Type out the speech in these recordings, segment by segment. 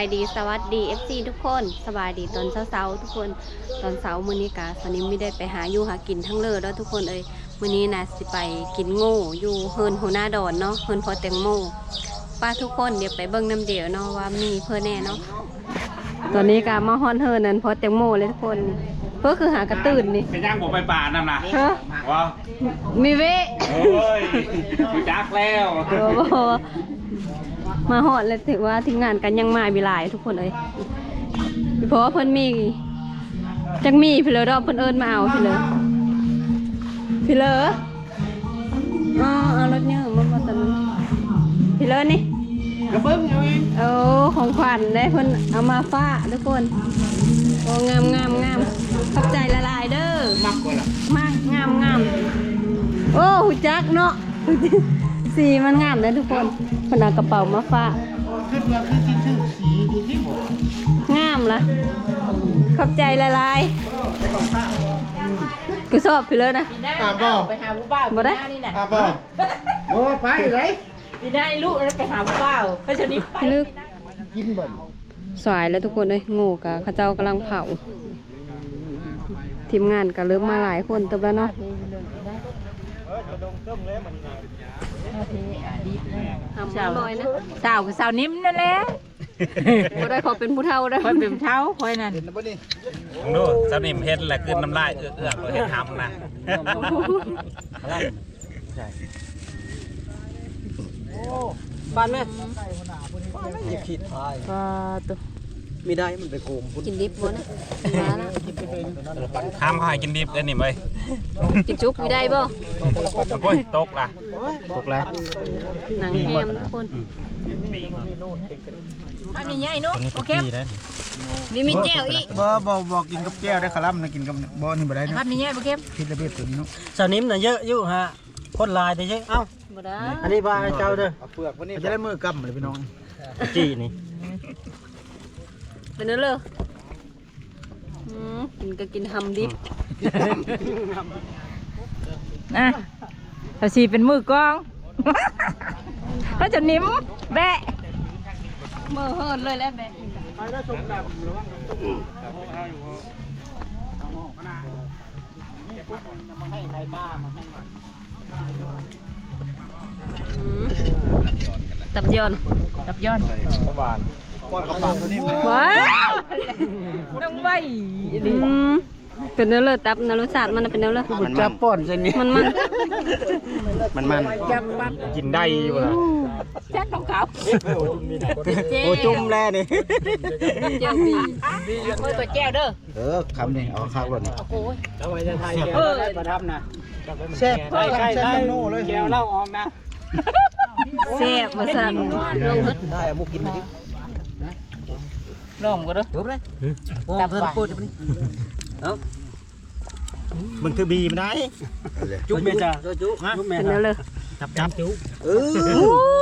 สบายดีสวัสดี FC ทุกคนสบายดีตอนเช้าๆทุกคนตอนเช้ามื้อนี้กะสนิมไม่ได้ไปหาอยู่หากินทั้งเลยแล้วทุกคนเอ้ยมื้อนี้นะสิไปกินโง่อยู่เฮินหัวหน้าดอนเนาะเฮินพอแตงโมป้าทุกคนเดี๋ยวไปเบิ่งน้ำเดียวเนาะว่ามีเพื่อแน่เนาะตอนนี้กะมาฮอนเฮินนั้นพอแตงโมเลยทุกคนเพื่อคือหากระตื่นนี่เป็นย่างผมไปป่านั่นนะฮะว้าวมีเวโอ้ยรู้จักแล้วเออบ่ มาฮอดเลยถือว่าทีมงานกันยังมามีหลายทุกคนเอ้ยเพราะว่าเพิ่นมีจังมีพี่เลยรอบเพิ่นเอิ้นมาเอาพี่เลยพี่เลยอ๋อเอารถเนี่ยมามาตอนนั้นพี่เลยนี่กระเบิ้งอยู่อีกเอาของขวัญได้เพิ่นเอามาฝากทุกคนโอ้งามงามงามขอบใจละลายๆเด้อมักกว่าล่ะมากงามงามโอ้หูจักเนาะ สีมันงามเลยทุกคนเพิ่นเอากระเป๋ามาฝากขึ้นมาคือที่ชื่อสีดูที่ผมงามละขอบใจละลายกูชอบพี่เลยนะตามบ่ไปหาผู้บ่าวบ่ได้นี่น่ะตามบ่โอ้ไปไหนปีหน้าไอ้ลูกแล้วไปหาผู้บ่าวเขาจะนี้ไปลึกกินบ่นสายแล้วทุกคนเลยโง่กะเขาเจ้ากำลังเผาทีมงานก็เริ่มมาหลายคนเติบแล้วเนาะ ทำมาลอยนะสาวกับสาวนิ่มนั่นแหละบ่ได้ขอเป็นผู้เฒ่าได้คอยเป็นเท้าคอยนั่นดูสนิมเฮ็ดแหละขึ้นน้ำลายเอื้อกๆเฮ็ดทำนะบ้านแม่ก็ตัว มีได้มันไปโกมพุ่นกินดิบบ่นะมาละห้ามเขาให้กินดิบเลยนี่เว้ยกินจุกมีได้บ่โอ้ยตกล่ะตกแล้วหนังแฮมทุกคนอันนี้ใหญ่เนาะโอเคมีมีแจ่วอีกบ่บ่บ่กินกับแก้วได้คาร่ำนะกินกับบ่นี่บ่ได้ครันะบนี่ใหญ่โอเคพิษระเบิดตัวนี้เนาะสนิมน่ะเยอะอยู่ฮะคนลายแต่เยอะเอ้าบ่ได้อันนี้ว่าให้เจ้าเด้อเปลือกวันนี้จะได้มือกำเลยพี่น้องจี้นี่ เป็นเด้อเลยอืมกินก็กินหำดิบนะภาษีเป็นมือกองเขาจะนิ่มแบะมือเฮินเลยแล้วแม่อืมตับยอนกับย้อน ว้าวน้องใบอืมเป็นเนื้อเลยตับนะรสชาติมันน่ะเป็นเนื้อเลยมันจับป้อนใช่นี่มันมันมันมันจับปัดกินได้อยู่ล่ะแจ็คของเขาโอ้จุ่มแลนี่เจียวมีเมื่อตัวแก้วเด้อเออคำนี่เอาข้าวก่อนนี่เออแซ่บใกล้ใกล้ได้โน่เลยแก้วเหล้าออกนะแซ่บมาสั่นลงเฮ็ดได้เอามุกกินดิ ลองก็เด้อจบเลยตับเพิ่นพูดมันคือบีมันได้จุ่มแม่จ้ะจุ่มจุ่มแม่เป็นเนื้อเลยจับจับจุ่มเอ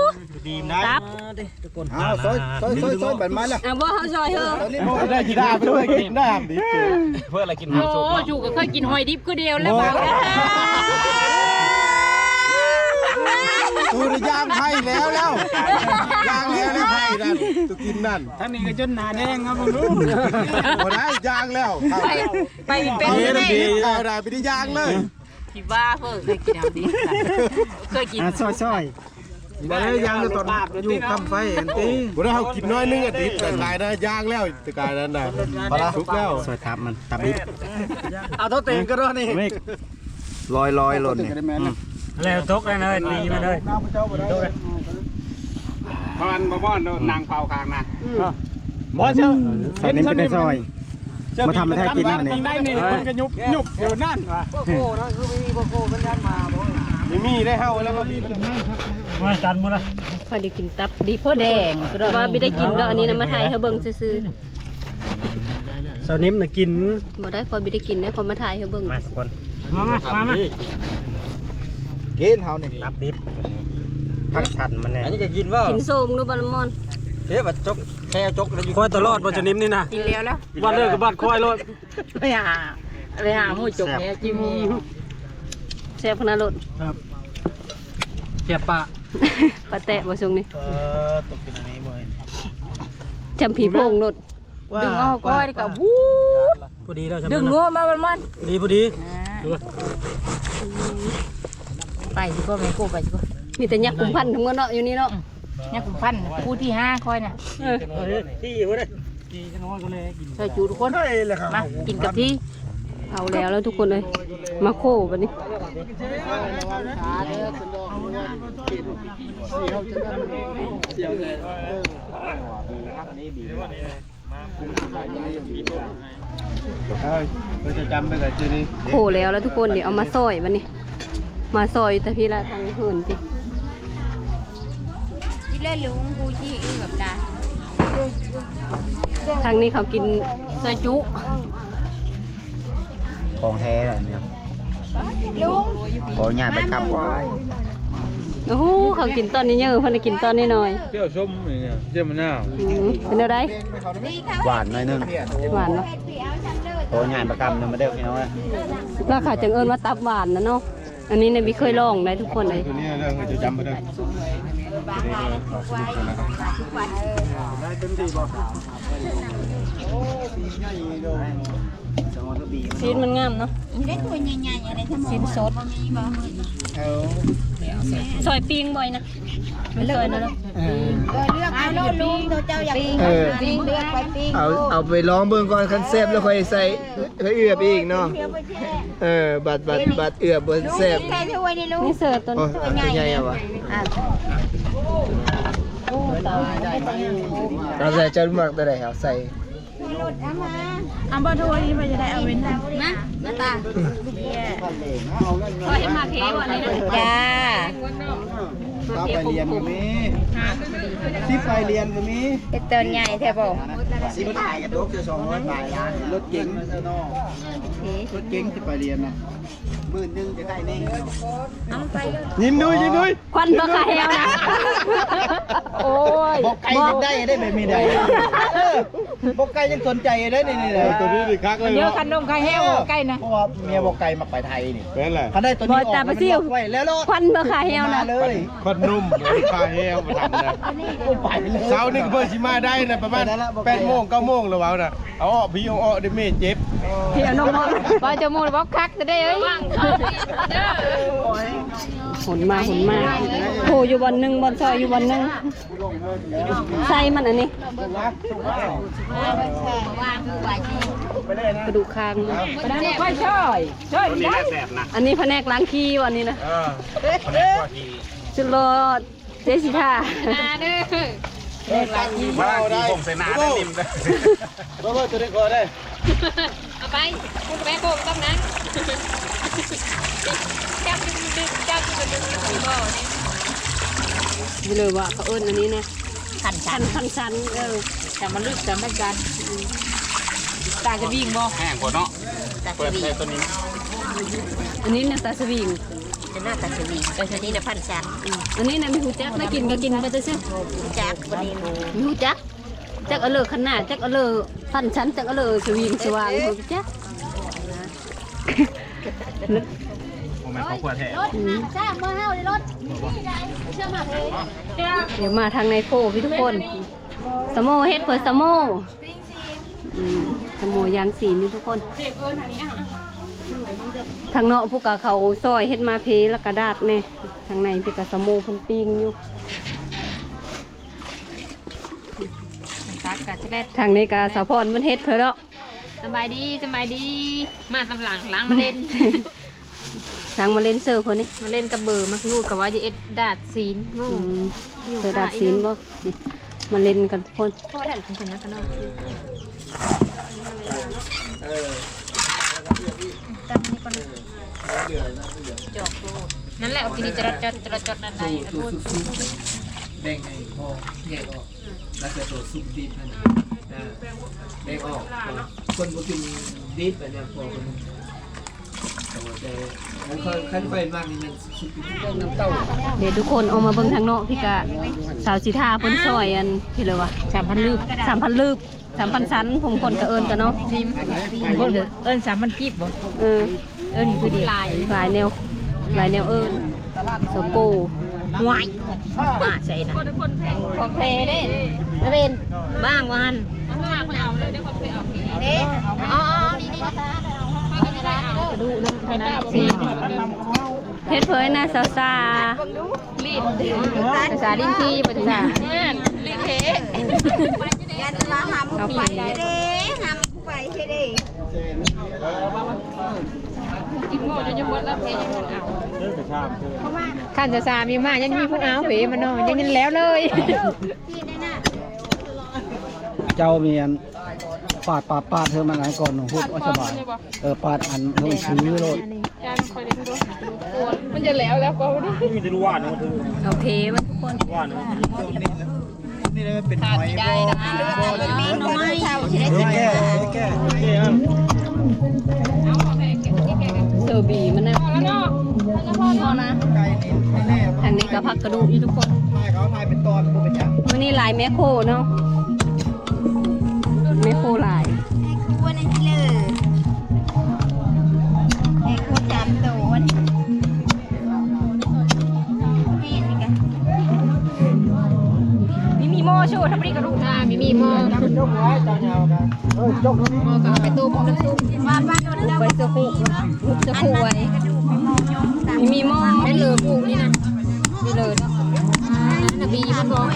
อบีมันได้ตับทุกคนเอาซอยซอยซอยซอยแบบไม้ละอะบ่เฮาซอยเฮอตอนนี้บ่ได้กีฬาไปด้วยกินได้ดิเพื่ออะไรกินโอ้หำสุกจูก็เคยกินหอยดิบคือเดียวแล้วบอกนะ ตูได้ย่างไผ่แล้วแล้วย่างแล้วแล้วไผ่นั่นตูกินนั่นท่านนี้ก็จนหนาแดงครับมึงรู้บ่ได้ย่างแล้วไปไปเป็นเอาแม่ดีเอาได้ไปได้ย่างเลยที่ว่าเพิ่งเคยกินเอาดีเคยกินซอยซอยบ่ได้ย่างเลยตอนอยู่คำไฟอันตีบ่ได้เฮากินน้อยนึงอะดิแต่กายได้ย่างแล้วแต่กายนั้นน่ะสุกแล้วซอยทับมันตับดิบเอาเท่าเต็งก็ได้นี่ลอยลอยหล่นนี่ แล้วตกเลยเลยตีมาเลยพอนบ่บ่อนนางเผาคางนะบอสเชื่อสนิมเป็นในซอยมาทำให้กินนั่นนี่ได้นี่มันก็ยุบยุบอยู่นั่นว่ะไม่มีได้เฮาแล้วก็มาจันหมดละพอได้กินตับดิบพ่อแดงก็ได้ว่าบ่ได้กินดอกอันนี้นะมาถ่ายให้เบิ่งซื่อสนิมน่ะกินๆบ่ได้พอบ่ได้กินได้พอมาถ่ายให้เบิ่งมาสักคนมามามามา กินเฮานี่ตับดิบผักชันมันเนี่ยอันนี้จะกินว่ากินโซมดูบอลมอนเอ๊ะบัดจกแค่จกแล้วอยู่คอยตลอดบัดจะนิ่มนี่นะกินแล้วแล้วบ้านเลิกกับบ้านคอยรถไปหาไปหาหมูจกเนี่ยจิมีแซ่บขนาดรถเจ็บปะปลาแตะบ่ซุงนี่เออตกกินอันนี้บ่อยจำผีโพงรถดึงออกก้อยกับวู้พอดีแล้วดึงงัวมามันมันดีพอดี ไปสิก็ไม่กูไปสิก็มีแต่ยักษ์กุมพันทั้งหมดเนาะอยู่นี่เนาะเนี่ยคุณพันคู่ที่ห้าคอยน่ะเออที่วะเนี่ยดีจังน้อยก็เลยกินช่วยจูทุกคนใช่เลยครับมากินกับที่เอาแล้วแล้วทุกคนเลยมาโคบัดนี้เราจะจำไปกับชื่อนี้โคแล้วแล้วทุกคนเดี๋ยวเอามาซอยบัดนี้ มาซอยแต่พี่ละทางเหินสิที่เล่นลุงกูจี้อึ้งแบบนั้นทางนี้เขากินซอยจุของแท้เลยเนี่ยลุงขออนุญาตไปขับไว้โอ้โหเขากินตอนนี้เยอะเพิ่นได้กินตอนนี้หน่อยเจ้าส้มเนี่ยเจ้ามะนาวอืมเป็นอะไรดีเขาหวานหน่อยนึงหวานเนาะเผ็ดเปรี้ยวฉันเลยขออนุญาตประกำนึงมาเด้อพี่น้องเอ้ยแล้วเขาจังเอิญว่าตับหวานนะเนาะ อันนี้เนี่ยบิเคยลองได้ทุกคนเลยตัวนี้เรื่องจะจำไปได้บางรายทุกวันทุก วันเออได้เต็มที่บ่ชีสมันงามเนาะได้ตัวใหญ่ๆอะไรทั้งหมดชิ้นสดมีบ่ซอยปิ้งบ่อยนะไม่ซอยนะเนาะเออเลือกเอาโลดลุงตัวเจ้าอยากปิ้งปิ้งเลือกไปปิ้งเอาเอาไปลองเบิ่งก่อนคันแซ่บแล้วค่อยใส่ค่อยเอือบอีกเนาะเปรี้ยวไปแช่เออบัดบัดบัดเอือบบ่ลุงแซ่บใส่ถ้วยนี่ลุงนี่เสิร์ฟตัวโอ้นี้ตัวใหญ่อะวะอะเราใส่จนมากตัวใดครับใส่เอามาอันบ่ถ้วยนี้มันจะได้เอาเป็นนะมาตาซอยให้มาเทวันนี้นะจ้าถ้าไปเรียนก็มีที่ไปเรียนก็มีเป็นตัวใหญ่แท้บ่สิบถ่ายกับรถจะสองร้อยบาทรถเก๋งรถเก๋งที่ไปเรียนนะ หมื่นหนึงจะได้แน่เอาไปเลยยิ้มด้วยยิ้มด้วยควันบะคาเฮลนะโอ้ยบอกไก่ยังได้ได้แบบไม่ได้บอกไก่ยังสนใจได้นี่นี่เลยตัวนี้ดิคักเลยเยอะขนมไข่แห้วใกล้นะเพราะว่าเมียบอกไก่มาไปไทยนี่เป็นไรเขาได้ตัวนี้ออกมันล็อกไว้แล้วรถควันบะคาเฮลนะเลยคนนุ่มคาเฮลมาทำนะไปเลยเช้านี่ก็เพิ่งชิมาได้นะประมาณแปดโมงเก้าโมงแล้ววะนะเอาออกพี่เอาออกเดี๋ยวเมย์เจ็บ เพียวนมมว่าจะมูลบอกคักจะได้เอ้ยหนมาหนมาโผอยู่บนหนึ่งบนซอยอยู่บนหนึ่งใส่มันอันนี้ว่าคือว่าจริงกระดูกคางไปนั่นค่อยช่อยช่อยตัวนี้แหละแสบนะอันนี้แผนกล้างขี้วันนี้นะเออคนนี้กว่าทีจุโรเจสิท่าว่าทีผงใส่นาได้นิ่มได้โรเบิร์ตตัวนี้ก่อนได้ เอาไปคุณแม่โกงต้องนั้นจับดึงจับดึงดึงดึงบ่นี่ไปเลยว่าเขาเอิ้นอันนี้นะขันชันคันชันเออแต่มันลึกแต่ไม่กันตาจะวิ่งบ่แห้งกว่าเนาะตาเปิดสวีใส่ตัวนี้ อันนี้นะตาสวิงจะหน้าตาสวีแต่ทีนี้นะพันชันอันนี้นะมีหูจักนะกินก็กินไปแต่เชื่อจักวันนี้มีหูจัก จักเอาเลอขนาดจักเอาเลอฟันชันจักเอาเลอสวิงสว่างหูจักผมเป็นของขวดแท้อืมจ้าเมื่อเฮาในรถนี่ได้เชื่อมาเลยเดี๋ยวมาทางในโคพี่ทุกคนสโมเฮ็ดเปิดสโมอืมสโมยางสีนี่ทุกคนทางเนาะพวกกะเขาซอยเฮ็ดมาเพแล้วกระดาษแน่ทางในพี่กะสโมเพิ่นปิ้งอยู่ กกะจะได้ทางนี้กะสาวพรเพิ่นเฮ็ดเพิ่นเนาะสบายดีสบายดี มาตำหลังหลังมาเล่น ทางมาเล่นเซอร์คนนี้มาเล่นกับเบอร์มาลูกกับว่าจะเอ็ดดาดซีนงูอืมเซอร์ดาดศีลบ่นี่มาเล่นกันทุกคนพ่อแดดของคนนั้นกันเนาะจอกโลดนั่นแหละทีนี้จะรจดจะรจดนั่นใดพูดแบ่งให้พ่อแยกออก แล้วก็ตัวซุปดิบนั่นอ่าแบ่งออกคนบ่กินดิบอันนี้พอคนแต่ผมเคยคันไปมากนี่มันซุปดิบน้ำเต้าเดี๋ยวทุกคนเอามาเบิ่งทางนอกพี่กะสาวสิทาเพิ่นซอยอันพี่เลยวะสามพันลืบสามพันลืบสามพันชั้นผมคนกระเอิญกันเนาะทีมคนเอิ้นสามพันกีบบ่เออเอิ้นคือดีลายหลายแนวหลายแนวเอิญโซโก้ หวายมาใช่นะของเพเด้ไม่เป็นบ้างวันเด้อ๋อนี่นี่ดูน้ำไทยนะสีเพชรเพยนะสาวซาภาษาลิ้นที่ภาษาเอาไป ขันจะสามีมายังมีผู้เอาเผมันเนาะยังนี่แล้วเลย เจ้าเมียนปาดปาดปาดเธอมาไหนก่อนหนูพูดว่าสบายเออปาดอันเพิ่งซื้อโลดมันจะแล้วแล้วก็มีแต่รู้ว่านะมันคือเอาเพมันทุกคนว่านะนี่เลยเป็นหอยบ่มีหน่อไม้แก้แก้แก้ เซอร์บีมันนะพอนะไก่นี่แน่ทางนี้ก็พักกระดูกอยู่ทุกคนทายเขาทายเป็นตอนบ่เป็นหยังวันนี้หลายแมคโครเนาะแมคโครหลายมีมีโมชูทับริกระดูกอ่ามีมีโมจกไว้เจ้าเงากัน เออจกนี่ก็ไปตู้น้ำซุปไปเสื้อคู่เสื้อคู่ไว้มีมีหม้อเป็นเลือปูนี่นะมีเลยเนาะนั่นน่ะบีมันบอก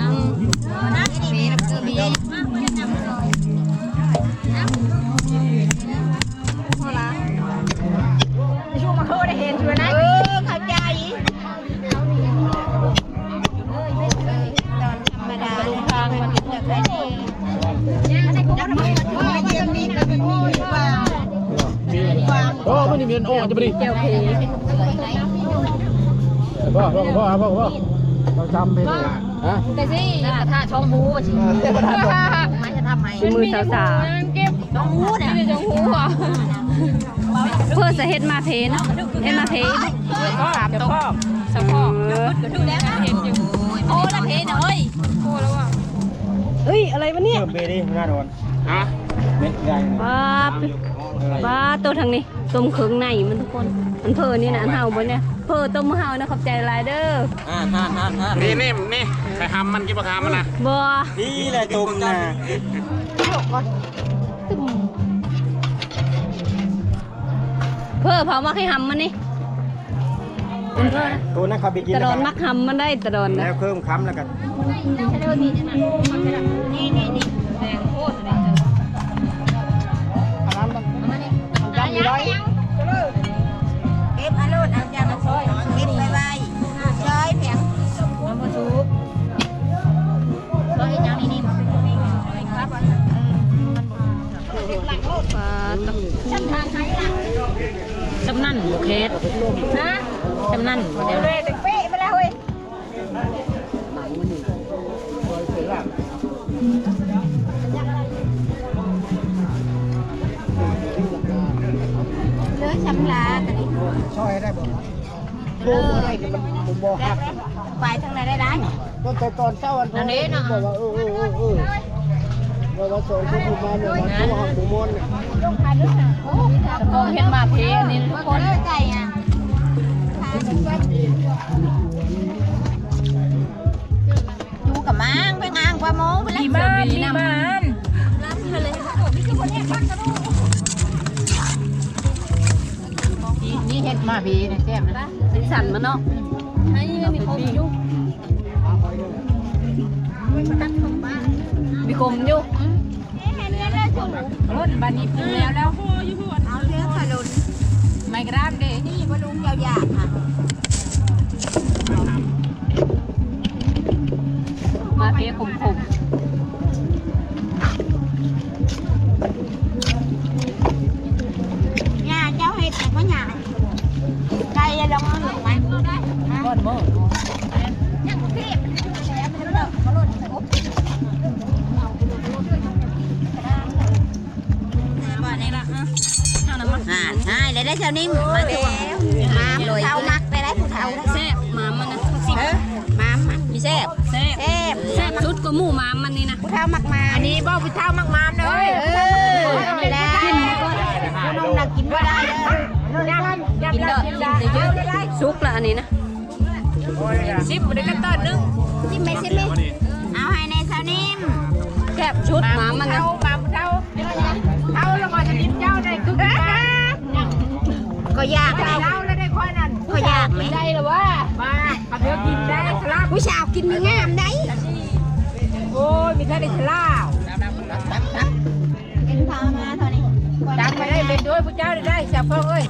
อืม มันนี่เมียนโอ้จะไปดิเจียวเพพ่อพ่อพ่อพ่อพ่อเราจำเป็นฮะแต่สิถ้าช่องหูสิมันจะทำไมมือสาวสาวช่องหูเนี่ยช่องหูอะเพื่อจะเฮ็ดมาเพนเฮ็ดมาเพนสามตัวสะโพกเออดูแล้วเห็นอยู่โอ้ละเพนเอ้ยโอ้แล้วว่ะเอ้ยอะไรวะเนี่ยเพิ่มไปดิหน้าโดนฮะเม็ดใหญ่ป้าบ ป้าตัวทางนี้ต้มเครื่องในมันทุกคนมันเพอนี่นะอันเฮาบ่เนี่ยเพอต้มเฮานะขอบใจหลายเด้ออ่าท่านท่านท่านนี่นี่นี่ไปทำมันกินปลาคามันนะบ่นี่แหละตุ่มนะเพอเผามักให้หำมันนี่มันเพอนะตัวนั้นเขาไปกินตะดอนมักหำมันได้ตะดอนนะแล้วเพิ่มค้ำแล้วกันนี่นี่นี่ จำอยเก็บอารุณเอาจามาช่วยเก็บไปไว้ช่วยเพียงมันมาซุปก็อีกอย่างนี้นี่ครับป้าตะจำนั่นโอเคฮะจำนั่นเดี๋ยว เลือชำลากันดิช่วยได้บ่โบบ่ได้มันผมบ่ฮักไปทางไหนได้ได้ต้นแต่ตอนเช้าวันนั้นนี่นะบอกว่าเออเออเออเออว่าว่าสองชั่วโมงมาเนี่ยมันตัวหักหมูมอนเนี่ยโอ้เห็นมาเพอันนี้ทุกคนใจอะดูกับมังไปงางกว่าโมงไปแล้วมีบ้านมีบ้านนี่เห็ด มาบีนะแซ่บนะสีสันมันเนาะให้มีคมอยู่มีคมอยู่รถบันนี้พูแล้วแล้วเอาเรื่องขลุนไม่กระด้างเด้นี่ว่าลุงยาวๆค่ะมาเพคมคมย่ ก้อนโม่ยังเพียบแล้วมันเลิกเขาลุนบ่นี่ละอะอ่าใช่เลยได้เช้านี้มาแล้วมาเลยเท้ามักไปได้ผู้เท้าแซ่บมามันนะเออมามามีแซ่บแซ่บแซ่บแซ่บสุดก็หมูหมามันนี่นะผู้เท้ามักมาอันนี้บ่ผู้เฒ่ามากมามเลยเออไปแล้วกินผู้นมน่ะกินบ่ได้เด้อยับยับกินยัเด้อบกินเยอะสุกละอันนี้นะ ชิปได้กันต้นนึงจิ้มไปสิเลยเอาให้ในเช้านิ่มแคบชุดหมามันนะเอามาเท่าเท่าแล้วก็จะยิ้มเจ้าได้คือก็ยากแล้วเท่าแล้วได้ค่อยนั่นก็ยากไหมได้หรือว่ามาขับเรือกินได้ฉลาดผู้สาวกินมีงามได้โอ้ยมีแค่ได้ฉลาดเป็นพามาเท่านี้ดังไปได้เป็นด้วยผู้เจ้าได้ได้จับพ่อเอ้ย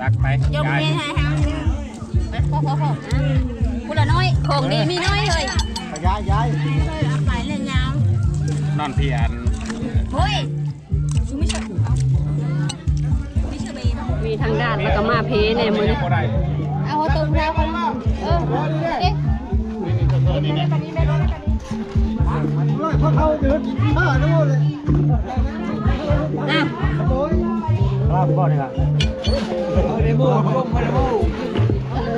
ตักไปยกยายเมนให้ เฮาพ่อพ่อพ่อกูละน้อยของดีมีน้อยเลยย้ายย้ายไปเลยยาวนอนเพียนเฮ้ยมีทางด้านแล้วก็มาเพในมือนี้บ่ได้เอาตัวเราคนเออเด็กเขาเข้าเดือดเออนู่นเลยอะครับบ่ได้ครับเอาในมือลงมาใ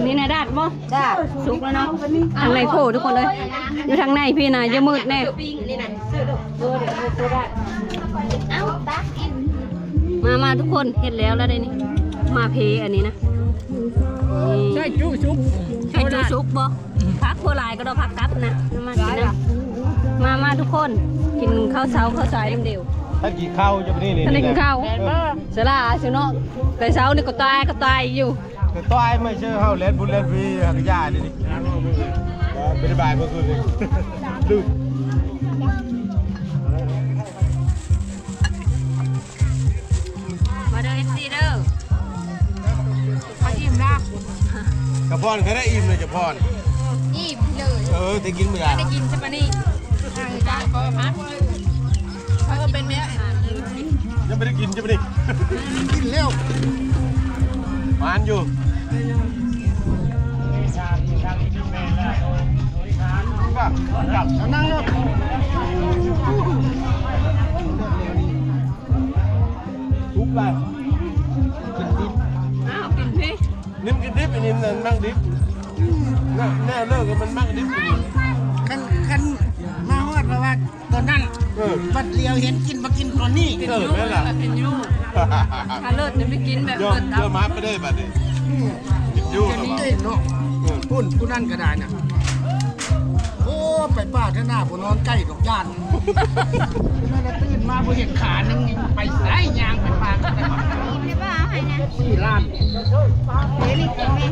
นี้นะดาดบ่ดาดสุกแล้วเนาะทางในโผล่ทุกคนเลย อยู่ทางในพี่นายจะมืดแน่มามาทุกคนเห็นแล้วแล้วได้นี่มาเพอันนี้นะใช่จู้ชุบใช่จูซุกบ่พักโคลายก็ได้พักกับนะมากินนะมามาทุกคนกินข้าวเช้าข้าวสายเดียวถ้ากี่ข้าวจะไปนี่นี่ถ้าได้กินข้าวเสยลาสิเนาะแต่เช้านี่ก็ตายก็ตายอยู่ แต่ต้อยไม่ใช่ข้าวเล่นบุญเล่นวีหักยาดิเป็นบายเมื่อคืนเลยดูมาเด้อ FC เด้อมาอิ่มละกระพอนเขาได้อิ่มเลยกระพอนอิ่มเลยเออจะกินไม่ได้ได้กินใช่ปะนี่ทางจ้าก็พักเขาก็เป็นแม่ยังไม่ได้กินใช่ไหมนี่กินเร็ว หวานอยู่นั่งแล้วทุบเลยอ้าวกินพี่นิ่มกินดิบอันนี้มันมั่งดิบน่าแน่เลิกกันมันมั่งดิบ บัดเลียวเห็นกินมากินตอนนี้เออแม่นล่ะกินอยู่ถ้าเลิศจะไม่กินแบบยอเลิมศเยเอาอะมาไปได้บัดนี้กินอยู่หรอเอ้ยเนาะพุ่นผู้นั่นก็ได้น่ะโอ้ไปป้าท่าหน้าผู้นอนใกล้ดอกย่านนั่นน่ะตื่นมาบ่เห็นขานึงไปสายยางไปปากกันไม่ว่าเอาให้นะสี่ล้านเดี๋ยวรีบกินแม่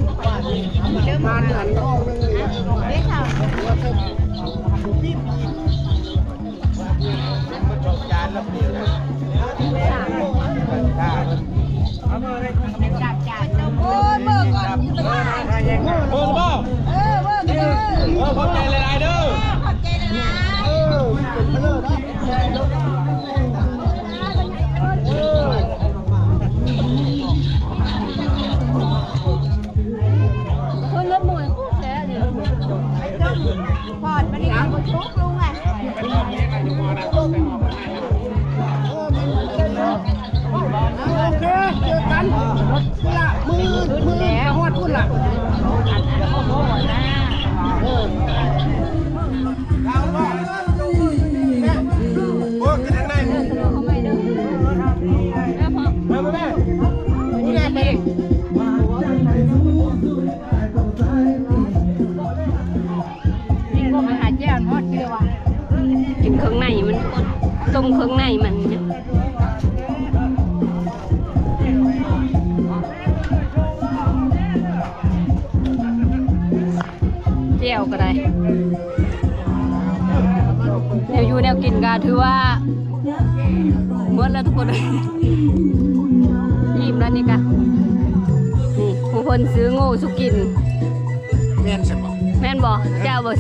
เริ่มมาเดือนทองนึงเลยเจ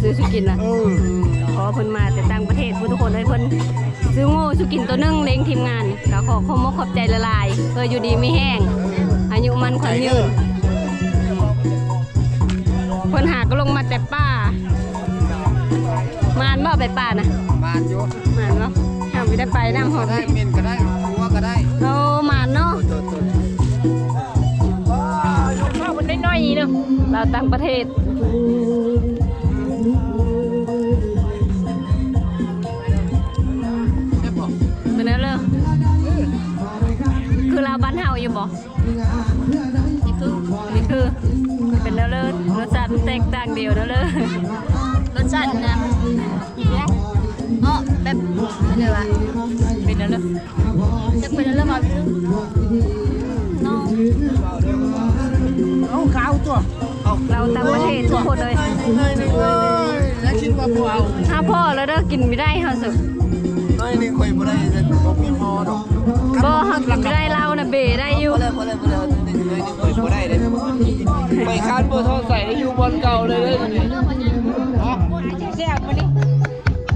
ซื้อสุกินนะเออขอเพิ่นมาแต่ต่างประเทศผู้ทุกคนให้เพิ่นซื้อโง่สุกินตัวหนึงเลี้ยงทีมงานก็ขอขอบมกขอบใจละลายเพื่ออยู่ดีไม่แห้งอายุมันขวัญยืนเพิ่นหาก็ลงมาแต่ป้ามานบ่ไปป้านะมานอยู่มานเนาะห้ามไปได้ไปน้ำหอมได้เมนก็ได้หัวก็ได้เรามานเนาะตัวตัวข้าวมันน้อยๆเนาะเราต่างประเทศ กต่างเดียวนะเลยรสชาตินะเนาะแบบเป็นไงวะเป็นแล้วเลยจะเป็นเรื่องมาเป็นน้องเอาขาวตัวเราต่างประเทศทุกคนเลยแล้วคิดว่าพวกเอาถ้าพ่อแล้วเด้อกินไม่ได้เฮาสุด น้อยนี่คอยบ่ได้แต่บ่มีมอดอกบ่ฮากินไม่ได้เรานะเบได้อยู่พอแล้วพอแล้วพอแล้วนี่เลยนี่เคยบ่ได้เลยไปคานบ่ทอใส่อยู่บอลเก่าเลยเลยนี่แซ่บมานี่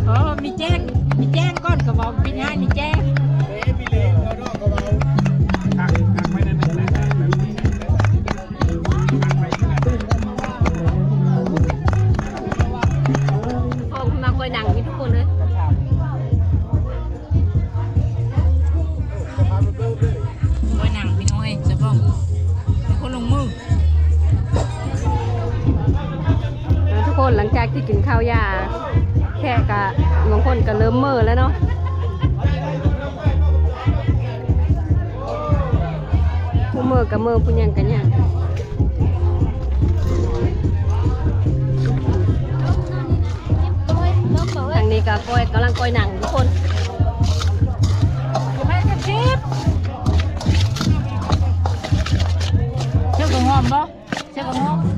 อ๋อมีแจ้งมีแจ้งก่อนก็บอกมีงานมีแจ้งพ่อ คนลงมือทุกคนหลังจากที่กินข้าวยา แค่กะบางคนก็เริ่มเมื่อแล้วเนาะผู้เมื่อกับเมื่อผู้ยังกันยังทางนี้ก็ก้อยกำลังก้อยหนังทุกคน เชื่อกับห